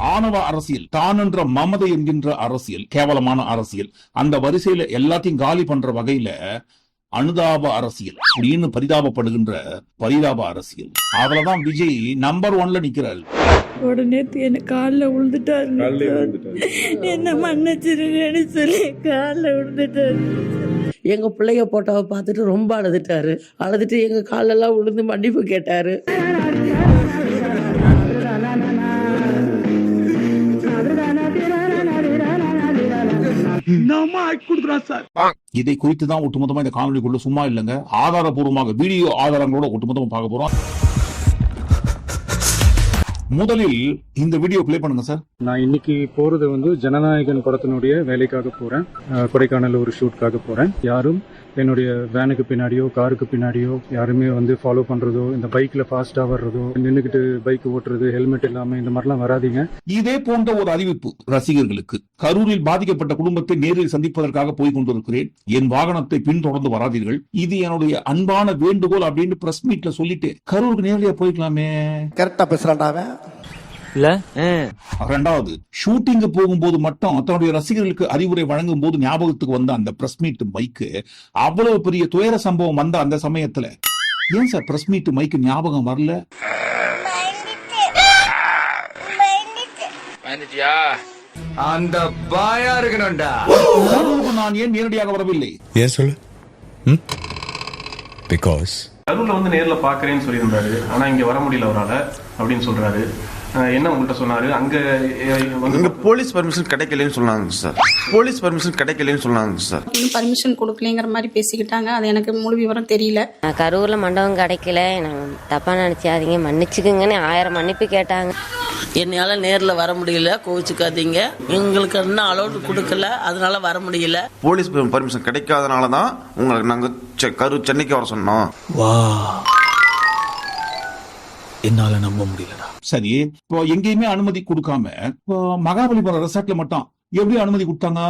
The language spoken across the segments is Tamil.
ஆணவ அரசியல் தான் என்ற மமதை என்கின்ற அரசியல் கேவலமான அரசியல் அந்த வரிசையில எல்லாத்தையும் காலி பண்ற வகையில அனுதாப அரசியல் அப்படின்னு பரிதாபப்படுகின்ற பரிதாப அரசியல். அதுலதான் விஜய் நம்பர் ஒன்ல நிக்கிறாரு. உடனே என்ன காலில் விழுந்துட்டாரு என்ன மன்னிச்சிருங்கன்னு சொல்லி காலில் விழுந்துட்டாரு எங்கள் பிள்ளைங்க போட்டோவை பார்த்துட்டு ரொம்ப அழுதுட்டாரு. அழுதுட்டு எங்கள் காலெல்லாம் விழுந்து மன்னிப்பு கேட்டார். இதை குறித்து தான் ஒட்டுமொத்தமா இந்த காணொலிக்குள்ள சும்மா இல்லைங்க. ஆதாரபூர்வமாக வீடியோ ஆதாரங்களோட ஒட்டுமொத்தமா பார்க்க போறோம். முதலில் இந்த வீடியோ ப்ளே பண்ணுங்க சார் நான் இன்னைக்கு போறது வந்து ஜனநாயகன் படத்தினுடைய வேலைக்காக போறேன். கொடைக்கானல் ஒரு ஷூட்காக போறேன். யாரும் என்னுடைய வேனுக்கு பின்னாடியோ காருக்கு பின்னாடியோ யாருமே வந்து ஃபாலோ பண்றதோ இந்த பைக்ல ஃபாஸ்டா வர்றதோ நின்னுக்கிட்டு பைக் ஓட்டுறது ஹெல்மெட் இல்லாம இந்த மாதிரிலாம் வராதீங்க. இதே போன்ற ஒரு அறிவிப்பு ரசிகர்களுக்கு கரூரில் பாதிக்கப்பட்ட குடும்பத்தை நேரில் சந்திப்பதற்காக போய் கொண்டிருக்கிறேன். என் வாகனத்தை பின்தொடர்ந்து வராதீர்கள். இது என்னுடைய அன்பான வேண்டுகோள் அப்படின்னு பிரஸ் மீட்ல சொல்லிட்டு கரூருக்கு நேரடியா போய்க்கலாமே. கரெக்டா பேசுறான்டா அவன் ரெண்டாவது ஷூட்டிங் போகும்போது மட்டும் தன்னுடைய ரசிகர்களுக்கு அறிவுரை வழங்கும் போது ஞாபகத்துக்கு வந்த அந்த பிரஸ் மீட் மைக்கு அவ்வளவு பெரிய துயர சம்பவம் வந்த அந்த சமயத்துல. ஏன் சார் பிரஸ் மீட் மைக்கு ஞாபகம் வரல? அந்த பாயா இருக்கணும்டா. நான் ஏன் நேரடியாக வரவில்லை? ஏன் சொல்லு. பிகாஸ் கரூர்ல வந்து நேர்ல பாக்குறேன்னு சொல்லியிருந்தாரு. ஆனா இங்க வர முடியல அவரால அப்படின்னு சொல்றாரு. என்ன உங்கள்கிட்ட சொன்னாரு? அங்க இங்க போலீஸ் பர்மிஷன் கிடைக்கலன்னு சொன்னாங்க சார் போலீஸ் பர்மிஷன் கிடைக்கலன்னு சொன்னாங்க சார் இன்னும் பர்மிஷன் கொடுக்கலங்கிற மாதிரி பேசிக்கிட்டாங்க. அது எனக்கு முழு விவரம் தெரியல. நான் கரூரில் மண்டபம் கிடைக்கல. நான் தப்பாக நினச்சாதீங்க மன்னிச்சுக்குங்கன்னு ஆயிரம் மன்னிப்பு கேட்டாங்க. என்னால் நேரில் வர முடியல. கோவிச்சுக்காதீங்க. எங்களுக்கு இன்னும் அலோட் கொடுக்கல. அதனால வர முடியல. போலீஸ் பர்மிஷன் கிடைக்காதனால தான் உங்களை நாங்க செ- கரூர் சென்னைக்கு வர சொன்னோம். வா. என்னால நம்ப முடியலடா. சரி இப்போ எங்கேயுமே அனுமதி கொடுக்காம இப்போ மகாபலிபுரம் ரெசார்ட்ல மட்டும் எப்படி அனுமதி கொடுத்தாங்க?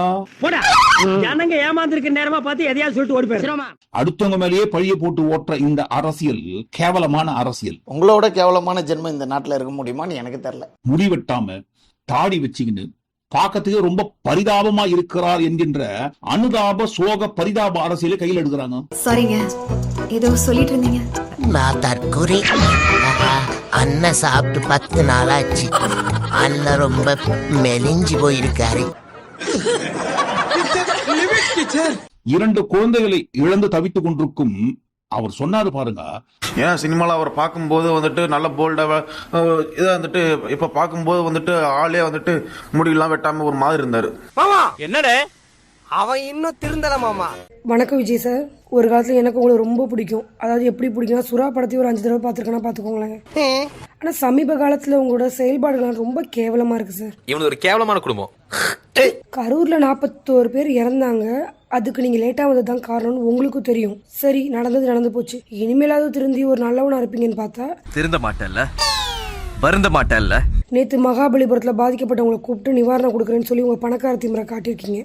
ஜனங்க ஏமாந்துருக்கு நேரமா பார்த்து எதையாவது சொல்லிட்டு ஓடி போயிரு அடுத்தவங்க மேலேயே பழிய போட்டு ஓட்டுற இந்த அரசியல் கேவலமான அரசியல். உங்களோட கேவலமான ஜென்மம் இந்த நாட்டுல இருக்க முடியுமான்னு எனக்கு தெரியல. முடிவெட்டாம தாடி வச்சுக்கின்னு பார்க்கறதுக்கு ரொம்ப பரிதாபமா இருக்கிறார் என்கின்ற அனுதாப சோக பரிதாப அரசியலை கையில் எடுக்கிறாங்க. சரிங்க ஏதோ சொல்லிட்டு இருந்தீங்க. நான் தற்கொலை அண்ணன் சாப்பிட்டு பத்து நாளாச்சு. அண்ணன் ரொம்ப மெலிஞ்சு போயிருக்காரு. இரண்டு குழந்தைகளை இழந்து தவித்துக் கொண்டிருக்கும் அவர் சொன்னாரு பாருங்க. ஏன்னா சினிமாவில் அவரை பார்க்கும்போது வந்துட்டு நல்ல போல்டாக இதை வந்துட்டு இப்போ பார்க்கும்போது வந்துட்டு ஆளே வந்துட்டு முடியெல்லாம் வெட்டாம ஒரு மாதிரி இருந்தார். என்னடே? அவன் இன்னும் திருந்தல மாமா. வணக்கம் விஜய் சார் ஒரு காலத்துல எனக்கு உங்களை ரொம்ப பிடிக்கும். அதாவது எப்படி பிடிக்கும்னா சுறா படத்தையும் ஒரு அஞ்சு தடவை பார்த்துருக்கேன்னா பார்த்துக்கோங்களேன். ஆனா சமீப காலத்துல உங்களோட செயல்பாடுகள் ரொம்ப கேவலமா இருக்கு சார் இவனது ஒரு கேவலமான குடும்பம். கரூர்ல நாற்பத்தோரு பேர் இறந்தாங்க. அதுக்கு நீங்க லேட்டா வந்ததுதான் காரணம்னு உங்களுக்கும் தெரியும். சரி நடந்தது நடந்து போச்சு. இனிமேலாவது திருந்தி ஒரு நல்லவனா இருப்பீங்கன்னு பார்த்தா திருந்த மாட்டேன்ல. வருந்த மாட்டேன்ல. நேத்து மகாபலிபுரத்துல பாதிக்கப்பட்டவங்களை கூப்பிட்டு நிவாரணம் கொடுக்குறேன்னு சொல்லி உங்க பணக்கார திமுறை காட்டியிருக்கீங்க?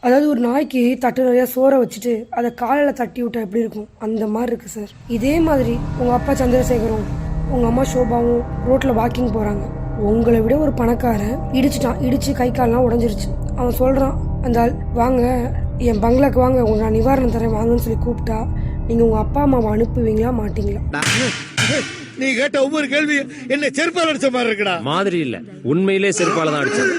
அதாவது ஒரு நாய்க்கு தட்டு நிறைய சோறை வச்சுட்டு அதை காலையில தட்டி விட்டா எப்படி இருக்கும்? அந்த மாதிரி இருக்கு சார். இதே மாதிரி உங்க அப்பா சந்திரசேகரும் உங்க அம்மா சோபாவும் ரோட்ல வாக்கிங் போறாங்க. உங்களை விட ஒரு பணக்காரன் இடிச்சிட்டான். இடிச்சு கை கால்லாம் உடஞ்சிருச்சு. அவன் சொல்றான் அந்த ஆள் வாங்க என் பங்களாக்கு வாங்க. உங்க நான் நிவாரணம் தரேன். வாங்கன்னு சொல்லி கூப்பிட்டா நீங்க உங்க அப்பா அம்மாவை அனுப்புவீங்களா மாட்டீங்களா? நீ கேட்ட ஒவ்வொரு கேள்வி என்ன செருப்பால் அடிச்ச மாதிரி இருக்குடா. மாதிரி இல்ல. உண்மையிலே செருப்பால தான் அடிச்சது.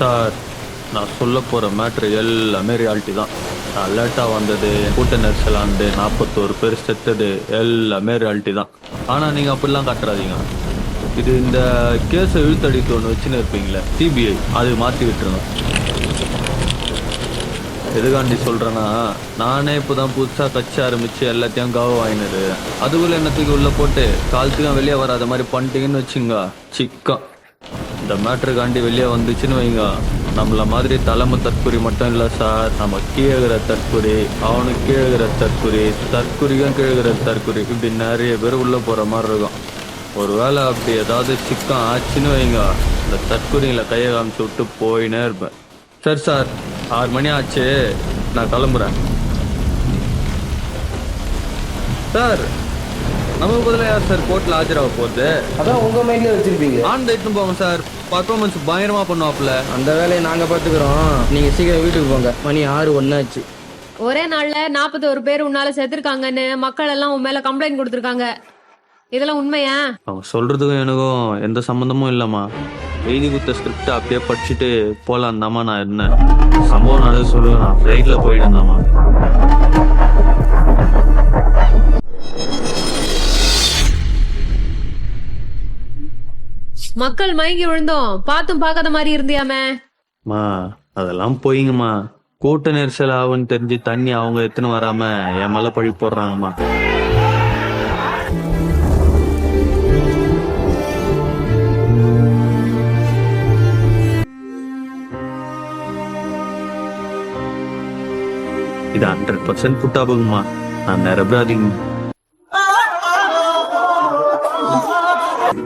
சார் நான் சொல்ல போற மேட்ரு எல்லாமே ரியாலிட்டி தான். நான் லேட்டாக வந்தது கூட்ட நெரிசலாண்டு நாற்பத்தோரு பேர் செத்தது எல்லாமே ரியாலிட்டி தான். ஆனால் நீங்கள் அப்படிலாம் காட்டுறாதீங்க. இது இந்த கேஸை இழுத்தடித்து ஒன்று வச்சுன்னு இருப்பீங்களே சிபிஐ அது மாற்றி விட்டுருங்க எதுக்காண்டி சொல்கிறேன்னா நானே இப்போ தான் புதுசாக கட்சி ஆரம்பித்து எல்லாத்தையும் கவ வாங்கினது. அதுக்குள்ளே என்னத்துக்கு உள்ளே போட்டு காலத்துக்கும் வெளியே வராத மாதிரி பண்ணிட்டீங்கன்னு வச்சுங்க சிக்கம் இந்த மேட்ருக்காண்டி வெளியே வந்துச்சுன்னு வைங்க. நம்மள மாதிரி தலைமை தற்குறி மட்டும் இல்லை சார் நம்ம கீழகிற தற்குறி அவனுக்கு கீழகிற தற்குறி தற்குறிக்கும் கீழகிற தற்குறி இப்படி நிறைய பேர் உள்ளே போகிற மாதிரி இருக்கும். ஒருவேளை அப்படி ஏதாவது சிக்கம் ஆச்சுன்னு வைங்க. இந்த தற்குறிகளை கையை காமிச்சு விட்டு போயினே இருப்பேன். சரி சார் ஆறு மணி ஆச்சு. நான் கிளம்புறேன். சார் நமக்கு பதிலா யார் சார் கோர்ட்ல ஆஜராக போகுது அதான் உங்க மைண்ட்ல வச்சிருப்பீங்க. ஆன் எடுத்துன்னு போங்க சார். பர்ஃபார்மன்ஸ் பயங்கரமா பண்ணுவாப்ல அந்த வேலையை நாங்க பாத்துக்கிறோம். நீங்க சீக்கிரம் வீட்டுக்கு போங்க. மணி ஆறு ஒன்னாச்சு ஒரே நாள்ல நாற்பத்தோரு பேர் உன்னால செத்துருக்காங்கன்னு மக்கள் எல்லாம் உன் மேல கம்ப்ளைண்ட் கொடுத்துருக்காங்க. இதெல்லாம் உண்மையா? அவங்க சொல்றதுக்கும் எனக்கும் எந்த சம்மந்தமும் இல்லம்மா. எழுதி கொடுத்த ஸ்கிரிப்ட் அப்படியே படிச்சுட்டு போலாம் தாம்மா நான் இருந்தேன். சம்பவம் நடந்து சொல்லுவேன் நான் ஃப்ளைட்ல போயிட்டேன்தாம்மா. மக்கள் மயங்கி விழுந்தோம். பார்த்தும் பார்க்காத மாதிரி இருந்தியாமே? மா அதெல்லாம் போயிங்கம்மா. கூட்ட நெரிசல் ஆகும்னு தெரிஞ்சு தண்ணி அவங்க எத்தனை வராம என் மேல பழி போடுறாங்கம்மா. இது ஹண்ட்ரட் பர்சன்ட் புட்டாபுங்கம்மா நான் நிரபராதிங்க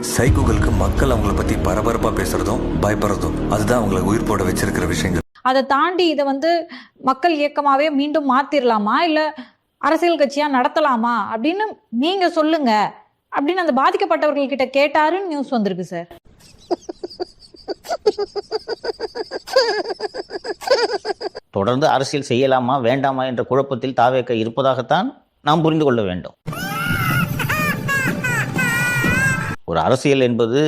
சைக்கோகளுக்கு மக்கள் அவங்கள பத்தி பரபரப்பா பேசுறதும் பயப்படுறதும் அதுதான் அவங்கள உயிர் போட வச்சிருக்கிற விஷயங்கள். அதை தாண்டி இதை வந்து மக்கள் இயக்கமாவே மீண்டும் மாத்திரலாமா? இல்ல அரசியல் கட்சியா நடத்தலாமா? அப்படின்னு நீங்க சொல்லுங்க. அப்படின்னு அந்த பாதிக்கப்பட்டவர்கள் கிட்ட கேட்டாருன்னு நியூஸ் வந்திருக்கு சார் தொடர்ந்து அரசியல் செய்யலாமா வேண்டாமா என்ற குழப்பத்தில் தாவேக்க இருப்பதாகத்தான் நாம் புரிந்து கொள்ள வேண்டும். ஒரு அரசியல் என்பது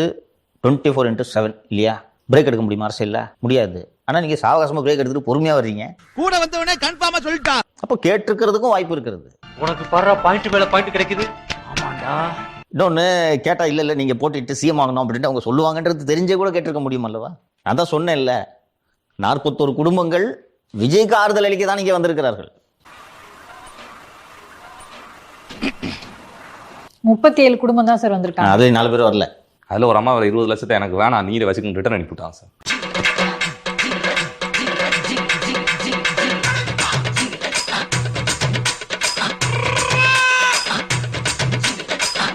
டுவெண்ட்டி ஃபோர் இன்ட்டு செவன் இல்லையா? பிரேக் எடுக்க முடியுமா அரசியல்ல? முடியாது. ஆனா நீங்க சாவகாசமா பிரேக் எடுத்துட்டு பொறுமையா வர்றீங்க. கூட வந்தவனே கன்ஃபார்மா சொல்லிட்டா. அப்போ கேட்டிருக்கிறதுக்கும் வாய்ப்பு இருக்கிறது. உனக்கு படுற பாயிண்ட் மேல பாயிண்ட் கிடைக்குது. ஆமாண்டா. இன்னொன்னு கேட்டா இல்ல இல்ல நீங்க போட்டுட்டு சிஎம் ஆகணும் அப்படின்ட்டு அவங்க சொல்லுவாங்கன்றது தெரிஞ்சே கூட கேட்டிருக்க முடியும் அல்லவா? நான் தான் சொன்னேன்ல நாற்பத்தோரு குடும்பங்கள் விஜய்க்கு ஆறுதல் அளிக்க தான் இங்கே வந்திருக்கிறார்கள். முப்பத்தி ஏழு குடும்பம் தான் சார் வந்திருக்காங்க. அது நாலு பேர் வரல. அதுல ஒரு அம்மா ஒரு இருபது லட்சத்தை எனக்கு வேணாம் நீரை வச்சுக்கிட்டு ரிட்டர்ன் அனுப்பிவிட்டான் சார்.